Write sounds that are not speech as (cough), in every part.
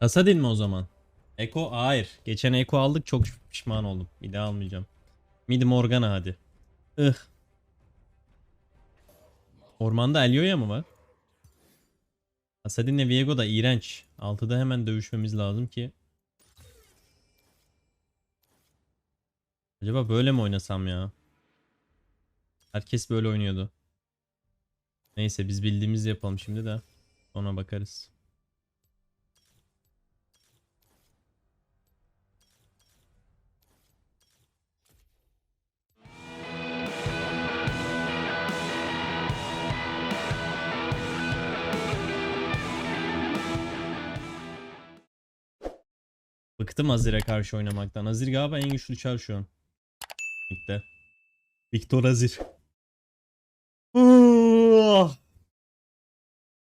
Asadin mi o zaman? Eko hayır. Geçen Eko aldık çok pişman oldum. Bir daha almayacağım. Mid Morgana hadi. Ih. Ormanda Elioya mı var? Asadin'le Viego da iğrenç. 6'da hemen dövüşmemiz lazım ki. Acaba böyle mi oynasam ya? Herkes böyle oynuyordu. Neyse biz bildiğimizi yapalım şimdi de. Sonra bakarız. Bıktım Azir'e karşı oynamaktan. Azir galiba en güçlü çar şu an. Ligde. Victor Azir.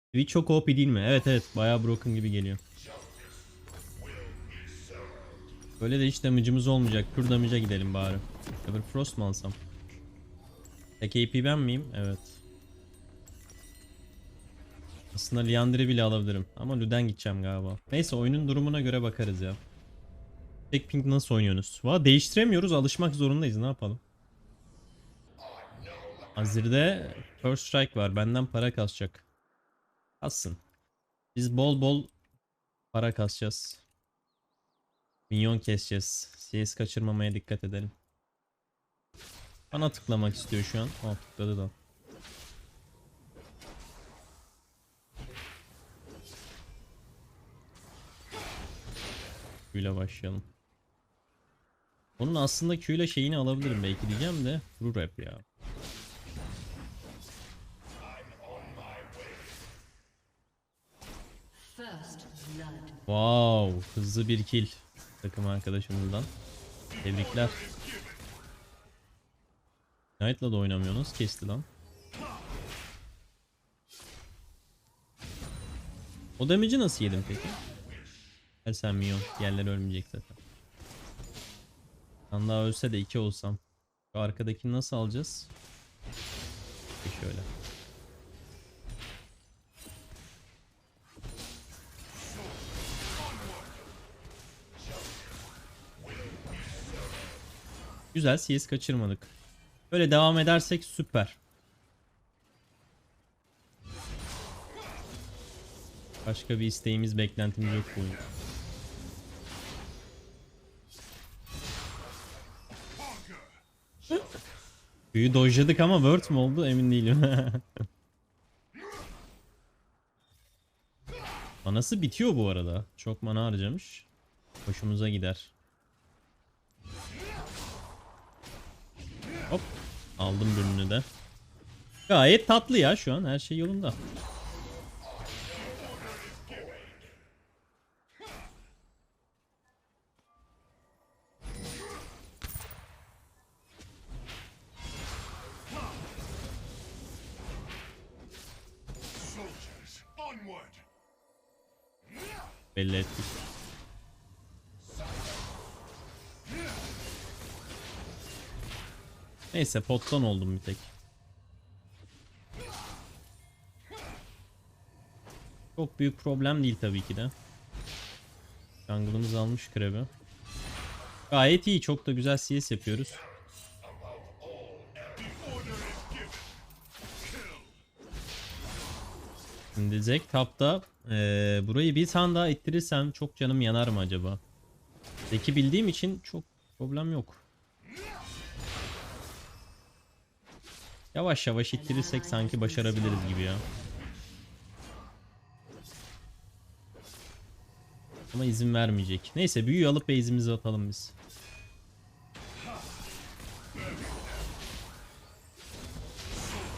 Twitch çok OP değil mi? Evet evet bayağı broken gibi geliyor. Böyle de hiç damage'ımız olmayacak. Pure damage'a gidelim bari. Everfrost mu alsam? Tek AP ben miyim? Evet. Aslında Liandry'i bile alabilirim. Ama Luden gideceğim galiba. Neyse oyunun durumuna göre bakarız ya. Tek ping nasıl oynuyorsunuz? Valla değiştiremiyoruz. Alışmak zorundayız. Ne yapalım? Azir'de First Strike var. Benden para kasacak. Kassın. Biz bol bol para kasacağız. Minyon keseceğiz. CS kaçırmamaya dikkat edelim. Bana tıklamak istiyor şu an. Aa tıkladı da. Q ile başlayalım. Onun aslında Q ile şeyini alabilirim belki diyeceğim de hep ya. Wow, hızlı bir kill takım arkadaşımızdan. Tebrikler. Knight'la da oynamıyorsunuz. Kesti lan. O damage'i nasıl yedin peki? Her sen minyon. Diğerleri ölmeyecek zaten. Ben daha ölse de iki olsam. Şu arkadakini nasıl alacağız? Şöyle. Güzel CS kaçırmadık. Böyle devam edersek süper. Başka bir isteğimiz, beklentimiz yok bu oyun. Büyü dojladık ama word mu oldu emin değilim. (laughs) Manası bitiyor bu arada. Çok mana harcamış. Hoşumuza gider. Hop. Aldım bölümünü de. Gayet tatlı ya şu an. Her şey yolunda. Belli ettik. Neyse pottan oldum bir tek. Çok büyük problem değil tabii ki de. Jungle'ımız almış krebi. Gayet iyi. Çok da güzel CS yapıyoruz. Şimdi Zek tapta eee, burayı bir tane daha ittirirsem çok canım yanar mı acaba? Zek'i bildiğim için çok problem yok. Yavaş yavaş ittirirsek sanki başarabiliriz gibi ya. Ama izin vermeyecek. Neyse büyüyü alıp base'imizi atalım biz.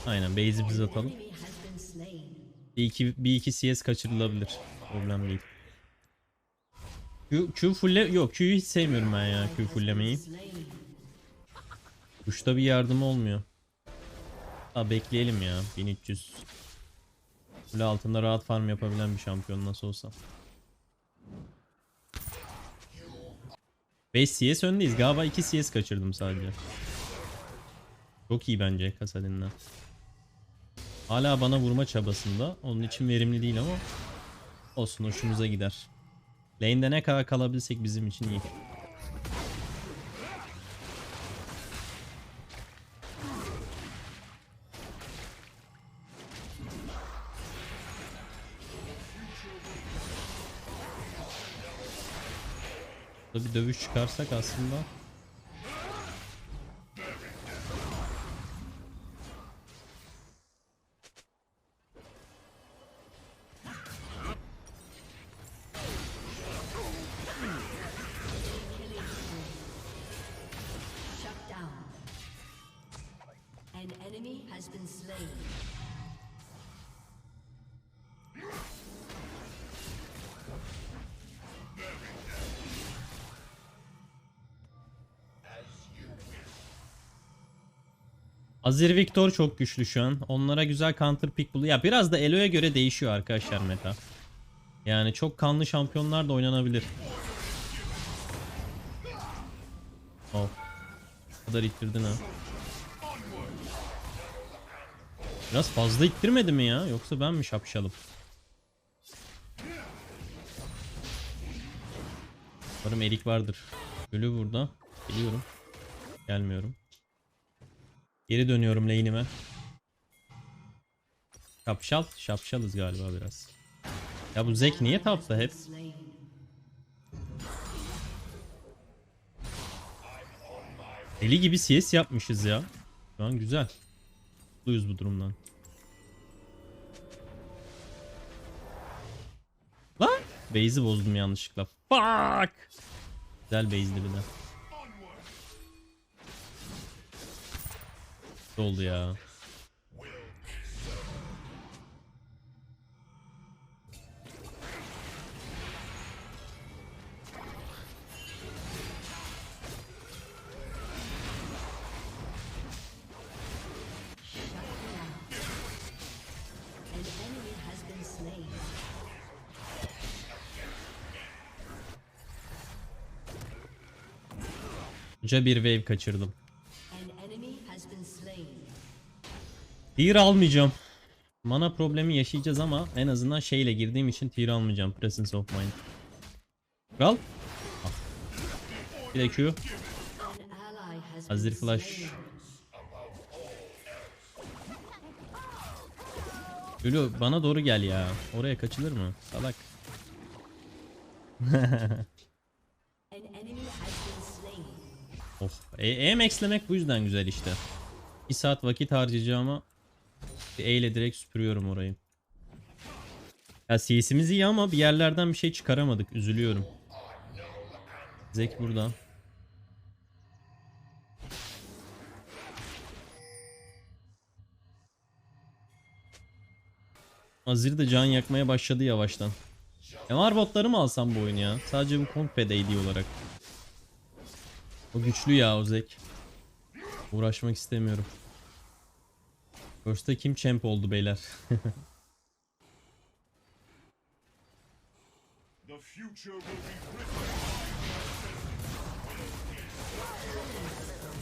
Aynen base'imizi atalım. Bir iki, bir iki CS kaçırılabilir. Problem değil. Q, Q fulle yok Q'yu hiç sevmiyorum ben ya Q fullemeyi. Kuşta bir yardım olmuyor. Ha bekleyelim ya 1300. Kule altında rahat farm yapabilen bir şampiyon nasıl olsa. 5 CS öndeyiz. Galiba 2 CS kaçırdım sadece. Çok iyi bence Kasadin'den. Hala bana vurma çabasında. Onun için verimli değil ama olsun hoşumuza gider. Lane'de ne kadar kalabilsek bizim için iyi. Bir dövüş çıkarsak aslında has been slain. Azir Victor çok güçlü şu an. Onlara güzel counter pick buluyor. Ya biraz da Elo'ya göre değişiyor arkadaşlar meta. Yani çok kanlı şampiyonlar da oynanabilir. Oh. Bu kadar ittirdin ha. Biraz fazla ittirmedi mi ya? Yoksa ben mi şapşalım? Umarım erik vardır. Ölü burada. Geliyorum. Gelmiyorum. Geri dönüyorum lane'ime. Şapşal. Şapşalız galiba biraz. Ya bu Zek niye tapta hep? Deli gibi CS yapmışız ya. Şu an güzel. Mutluyuz bu durumdan. Lan! Base'i bozdum yanlışlıkla. Fuck! Güzel base'di bir de. Ne oldu ya? Koca bir wave kaçırdım. Tier almayacağım. Mana problemi yaşayacağız ama en azından şeyle girdiğim için tier almayacağım. Presence of Mind. Kral. Ah. Bir de Q. Been Flash. Lulu bana doğru gel ya. Oraya kaçılır mı? Salak. (laughs) Oh. E, e maxlemek bu yüzden güzel işte. Bir saat vakit harcayacağıma bir E ile direkt süpürüyorum orayı. Ya CS'imiz iyi ama bir yerlerden bir şey çıkaramadık. Üzülüyorum. Zek burada. Azir de can yakmaya başladı yavaştan. MR botları mı alsam bu oyunu ya? Sadece bu komp AD olarak. O güçlü ya o Zek. Uğraşmak istemiyorum. First'ta kim champ oldu beyler? (laughs)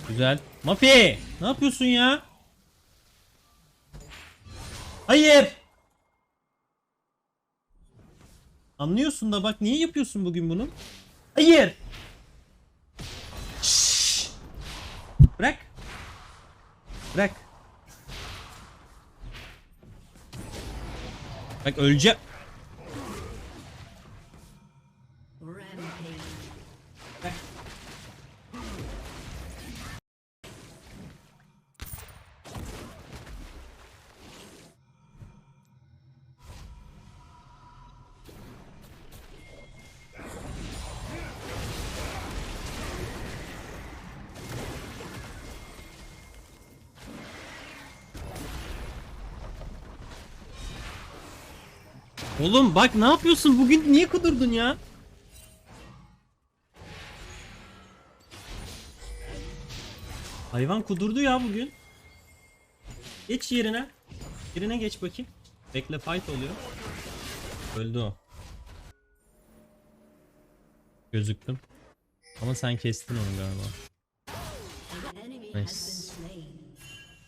Güzel. Mafi! Ne yapıyorsun ya? Hayır! Anlıyorsun da bak niye yapıyorsun bugün bunu? Hayır! Şşş! Bırak. Bırak. Bak öleceğim. Oğlum bak ne yapıyorsun bugün niye kudurdun ya? Hayvan kudurdu ya bugün. Geç yerine. Yerine geç bakayım. Bekle fight oluyor. Öldü o. Gözüktüm. Ama sen kestin onu galiba. Nice.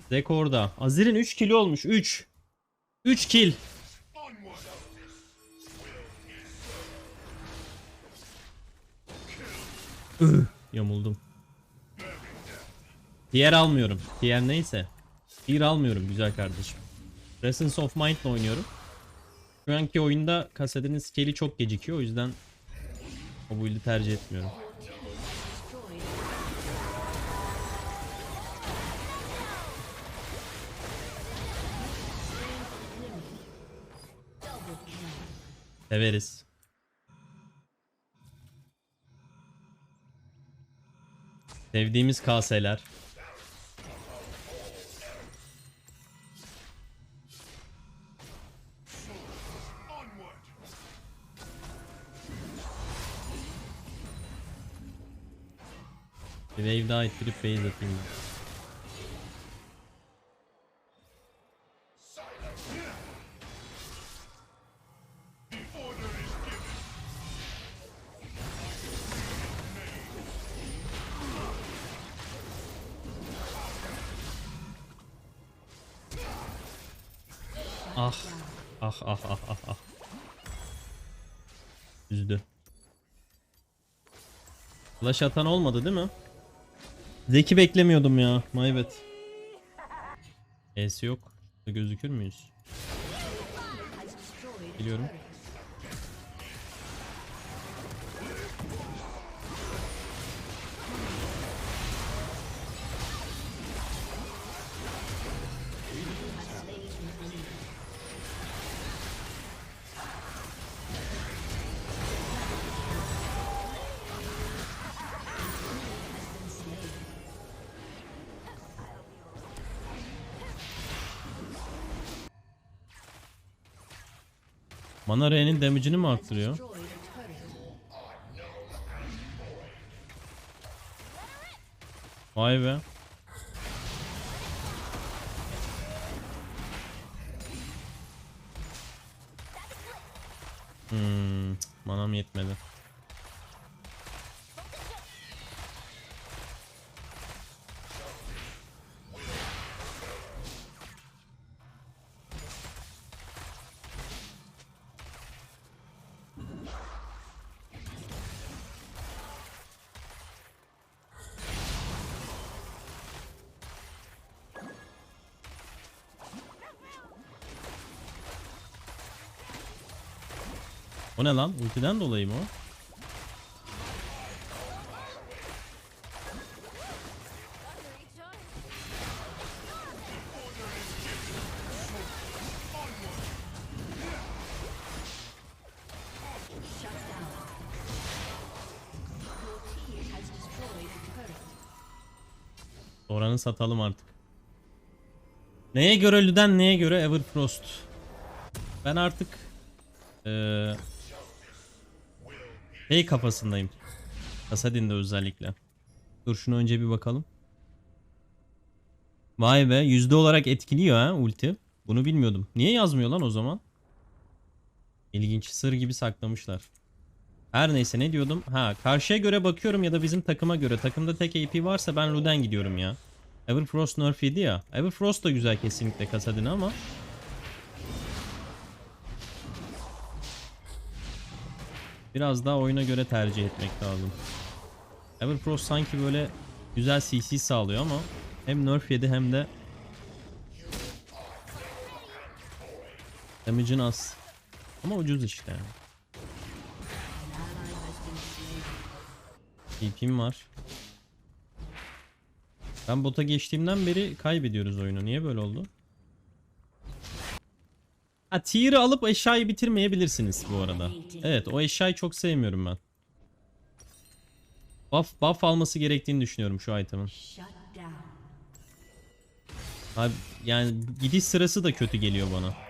Zek orada. Azir'in 3 kilo olmuş. 3. 3 kill. Yamuldum. Tier almıyorum. Tier neyse. Tier almıyorum güzel kardeşim. Presence of Mind ile oynuyorum. Şu anki oyunda kasetinin scale'i çok gecikiyor o yüzden o build'i tercih etmiyorum. Severiz. Sevdiğimiz kaseler. Bir wave daha ittirip base atayım. Ah. Ah ah ah ah ah. Üzdü. Flash atan olmadı değil mi? Zeki beklemiyordum ya. My bad. E'si yok. Gözükür müyüz? Biliyorum. Mana R'nin damage'ini mi arttırıyor? Vay be. Hmm, manam yetmedi. O ne lan? Ultiden dolayı mı o? Oranı satalım artık. Neye göre Luden neye göre Everfrost? Ben artık eee şey kafasındayım. Kasadin'de özellikle. Dur şunu önce bir bakalım. Vay be yüzde olarak etkiliyor ha ulti. Bunu bilmiyordum. Niye yazmıyor lan o zaman? İlginç sır gibi saklamışlar. Her neyse ne diyordum? Ha karşıya göre bakıyorum ya da bizim takıma göre. Takımda tek AP varsa ben Luden gidiyorum ya. Everfrost nerf yedi ya. Everfrost da güzel kesinlikle Kasadin ama. Biraz daha oyuna göre tercih etmek lazım. Everfrost sanki böyle güzel CC sağlıyor ama hem nerf yedi hem de damage'ın az. Ama ucuz işte. Slain. TP'm var. Ben bota geçtiğimden beri kaybediyoruz oyunu. Niye böyle oldu? Ha tier'ı alıp eşyayı bitirmeyebilirsiniz bu arada. Evet o eşyayı çok sevmiyorum ben. Buff, buff alması gerektiğini düşünüyorum şu item'ın. Abi yani gidiş sırası da kötü geliyor bana.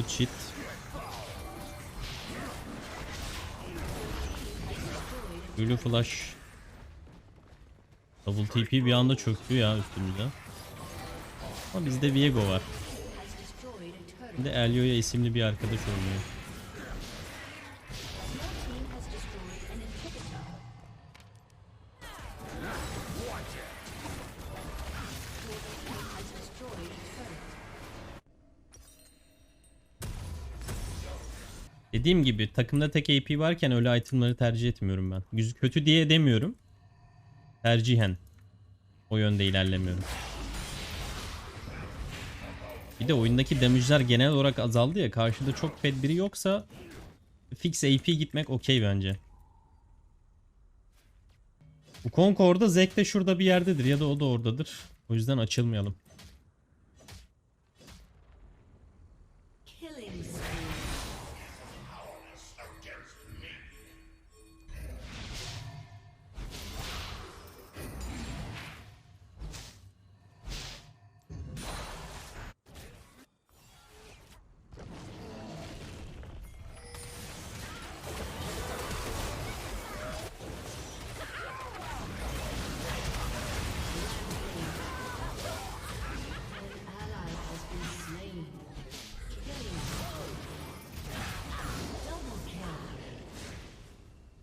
Good shit. Blue flash. Double TP bir anda çöktü ya üstümüze. Ama bizde Viego var. De Elio'ya isimli bir arkadaş oynuyor. Dediğim gibi takımda tek AP varken öyle itemları tercih etmiyorum ben. Kötü diye demiyorum. Tercihen. O yönde ilerlemiyorum. Bir de oyundaki damage'ler genel olarak azaldı ya. Karşıda çok fed biri yoksa fix AP gitmek okey bence. Bu Concord'da Zek de şurada bir yerdedir ya da o da oradadır. O yüzden açılmayalım.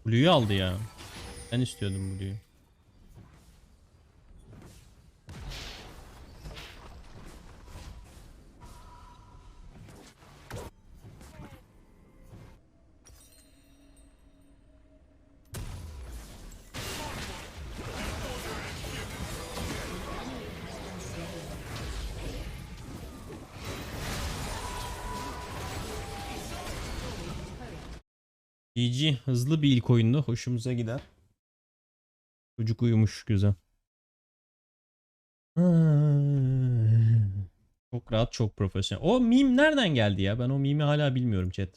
Blue'yu aldı ya. Ben istiyordum Blue'yu. GG hızlı bir ilk oyundu. Hoşumuza gider. Çocuk uyumuş güzel. Çok rahat çok profesyonel. O meme nereden geldi ya? Ben o meme'i hala bilmiyorum chat.